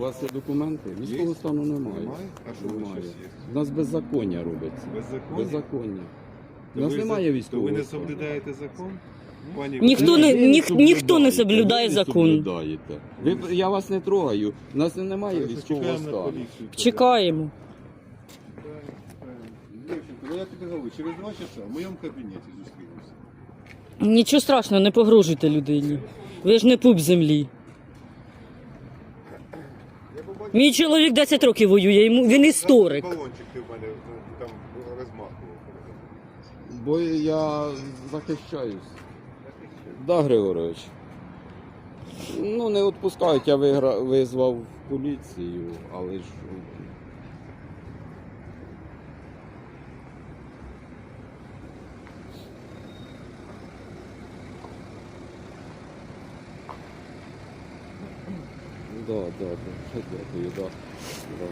У вас є документи? Військового стану немає. Немає? А що ви Немає. щось є? У нас беззаконня робиться. Беззаконня? Беззаконня. То У нас ви немає за- військового То ви не стану. соблюдаєте закон? Пані Ніхто не- Ви ніх- ніхто не соблюдає ви закон. соблюдаєте. Ви, я вас не трогаю. У нас немає військового стану. Чекаємо. Ну я тобі говорю, через два часа в моєму кабінеті зустрінемося. Нічого страшного, не погрожуйте людині. Ви ж не пуп землі. Мій чоловік 10 років воює, йому він історик. балончик ти в мене ну, там розмахував. Бо я захищаюсь. Да, Григорович. Ну, не відпускають, я вигра... визвав поліцію, але ж. Да, да, да, дякую, да. да.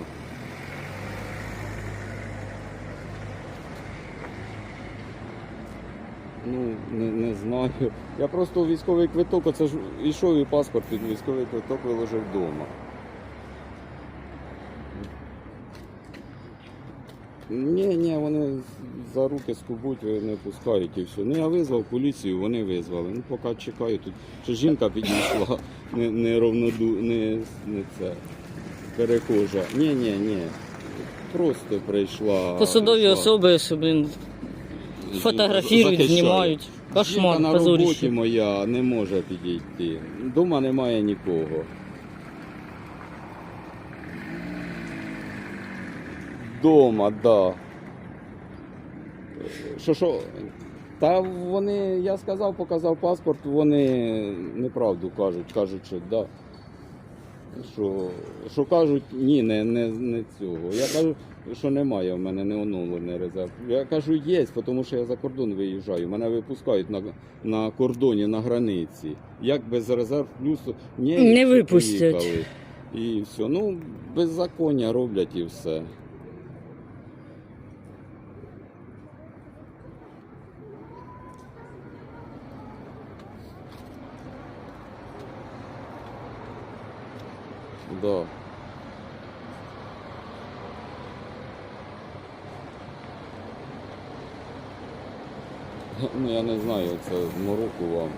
Ну, не, не знаю. Я просто військовий квиток, оце ж йшов і паспорт під військовий квиток виложив вдома. Ні, ні, вони за руки скубуть, не пускають і все. Ну я визвав поліцію, вони визвали. Ну поки чекаю тут. Що жінка підійшла, не, не ровноду, не, не це перехожа. Ні, ні, ні. Просто прийшла. Посадові прийшла. особи, що, блін, фотографірують, знімають. Жінка Кошмар, на роботі моя не може підійти. Дома немає нікого. Дома, да. Що що? Та вони, я сказав, показав паспорт, вони неправду кажуть, кажуть, що да. Що, що кажуть, ні, не, не, не цього. Я кажу, що немає в мене не оновлений резерв. Я кажу, є, тому що я за кордон виїжджаю. Мене випускають на, на кордоні, на границі. Як без резерв плюсу? Ні, Не випустять. І все. Ну, беззаконня роблять і все. Да. Ну, я не знаю, це мороку вам.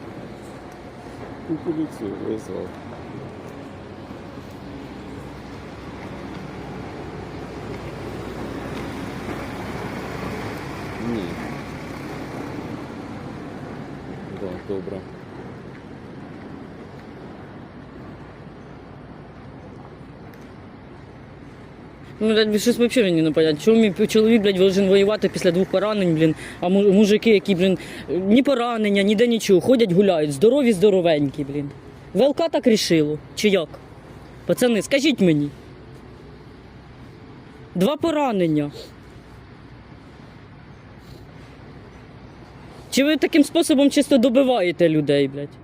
Ну, поліцію визвав. Ні. Да, добре. Ну, блядь, щось взагалі мені не понятно. Чому мій чоловік, блядь, должен воювати після двох поранень, блін, а мужики, які, блін, ні поранення, ніде нічого, ходять, гуляють, здорові, здоровенькі, блін. ВЛК так рішило? Чи як? Пацани, скажіть мені. Два поранення. Чи ви таким способом чисто добиваєте людей, блядь?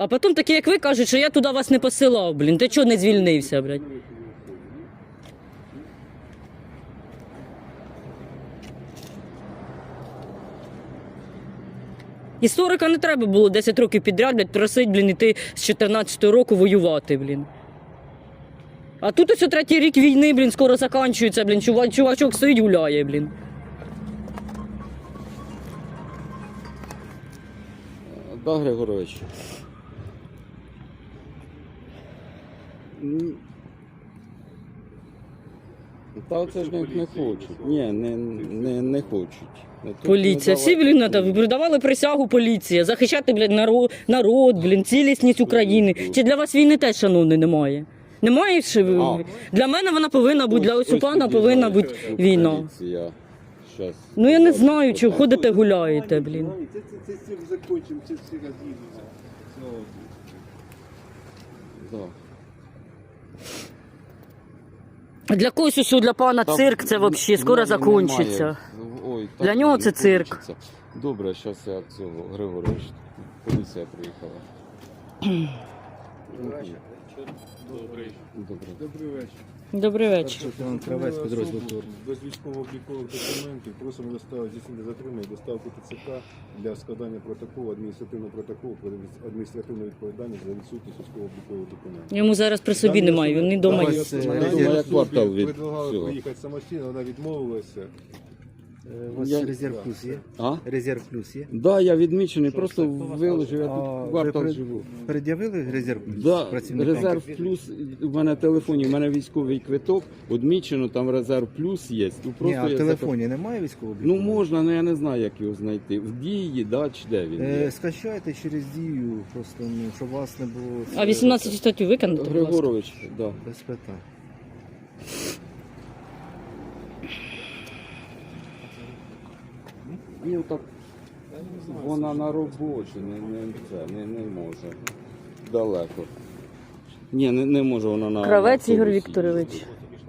А потім такі, як ви кажуть, що я туди вас не посилав, блін. Ти чого не звільнився, блядь? Історика не треба було 10 років підряд, блядь, просить, блін, іти з 14 року воювати, блін. А тут ось третій рік війни, блін, скоро закінчується, блін, чува- чувачок стоїть гуляє, блін. Да, Григорович. М. Та це ж не, не хочуть. Ні, не, не, не хочуть. Тут Поліція. Всі, блін, надо, придавали присягу поліція, захищати, блядь, народ, народ, блін, цілісність України. Чи для вас війни теж, шановний, немає? Немає ще ви- А. для мене вона повинна бути, для ось у пана повинна бути війна. Ну я не знаю, чи ходите гуляєте, блін. Це, це, це, це закінчимо, це всі роз'їдуться. Слава Богу. Да. Для когось усю, для пана Та цирк це взагалі скоро закончиться. закінчиться. Ой, так Для нього не це цирк. Добре, зараз я цього, Григорович, поліція приїхала. Добрий. Добре. Добрий вечір. Добрий вечір. Лейтенант Кравець, підрозділ ТУР. Без військово-облікових документів просимо доставити здійснення затримання і доставку ТЦК для складання протоколу, адміністративного протоколу про адміністративну відповідальність за відсутність військово-облікових документів. Йому зараз при собі Дані немає, він не вдома. Є. Дані особі квартал від предлагали цього. приїхати самостійно, вона відмовилася. У вас Я- резерв плюс є? А? Резерв плюс є? Да, я відмічений, просто виложив, я А тут ви квартал при- живу. Пред'явили резерв плюс Да, працівникам? резерв плюс у мене в телефоні, у мене військовий квиток, відмічено, там резерв плюс є. Ну, Ні, а в телефоні немає військового Ну обліку? можна, але я не знаю, як його знайти. В дії, да, чи де він? Е, є? скачайте через дію, просто ну, щоб вас не було. А 18 статтю виконати, будь ласка. Григорович, да. Без питань. Ну так вона на робочі, не, не, це, не, не може. Далеко. Ні, не, не може вона на. Кравець на Ігор Вікторович,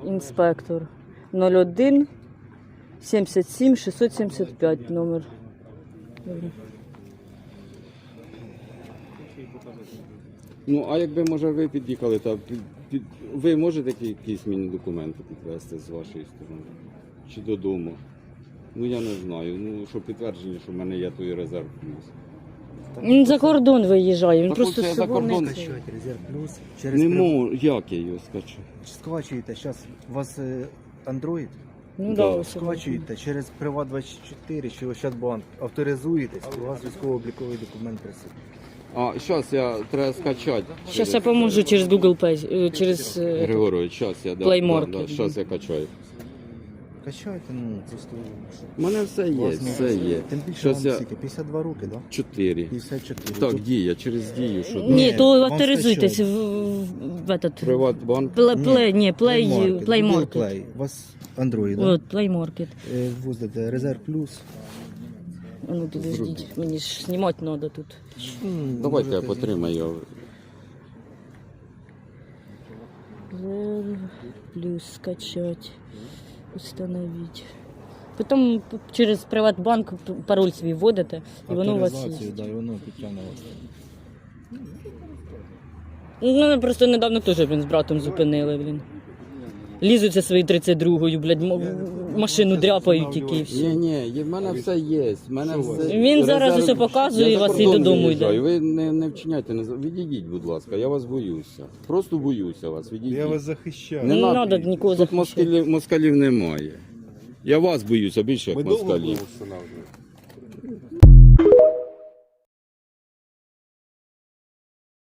інспектор. 01 77 675 номер. Добре. Ну, а якби може ви під'їхали, то під, під, ви можете якісь мені документи підвести з вашої сторони? Чи додому? Ну я не знаю. Ну, що підтвердження, що в мене є той резерв плюс. Він за кордон виїжджає, він Так просто от я за кордон не- резерв плюс. Через Не при- можу, як я його скачу? Скачуєте, зараз у вас е, Android, Ну Да. да, ось скачуєте через Приват24 чи Ощадбанк, авторизуєтесь, у вас військово-обліковий документ присутній. А, зараз я треба скачати. Щас я поможу через Google Pay, е, через е, Григорович, зараз я да, Play да, Market. да, щас я качаю. Качайте, ну просто. У мене все є, Власне, все є. Тим більше Щас вам я скільки? 52 роки, да? чотири. 54. Так, Тут дія, через дію, що Ні, Ні, то вам авторизуйтесь в, скачать. в, в этот Приватбанк. Play, Ні, play, ні, Play, Play Play Google Market. Play. У вас Android, да? От, Play Market. Е, Ввозите резерв плюс. А ну підождіть, мені ж знімати треба тут. Давайте я Можете- потримаю. Зер плюс скачать, Установить. Потім через Приватбанк пароль свій вводите, і воно у вас Авторизацію, є. да, і воно підтягне вас. Ну, мене просто недавно теж він з братом зупинили, блін. Лізуться свої 32-ю, блядь, м- машину дряпають тільки і все. Ні, ні, в мене все є. В мене все. Він зараз усе показує Я за вас і кордон додому виїжджаю. йде. Ви не, не вчиняйте, не... за- відійдіть, будь ласка, я вас боюся. Просто боюся вас, відійдіть. Я вас захищаю. Не надо. треба нікого Тут захищати. москалів, москалів немає. Я вас боюся більше, Ми як довго будемо москалів. встановлювати?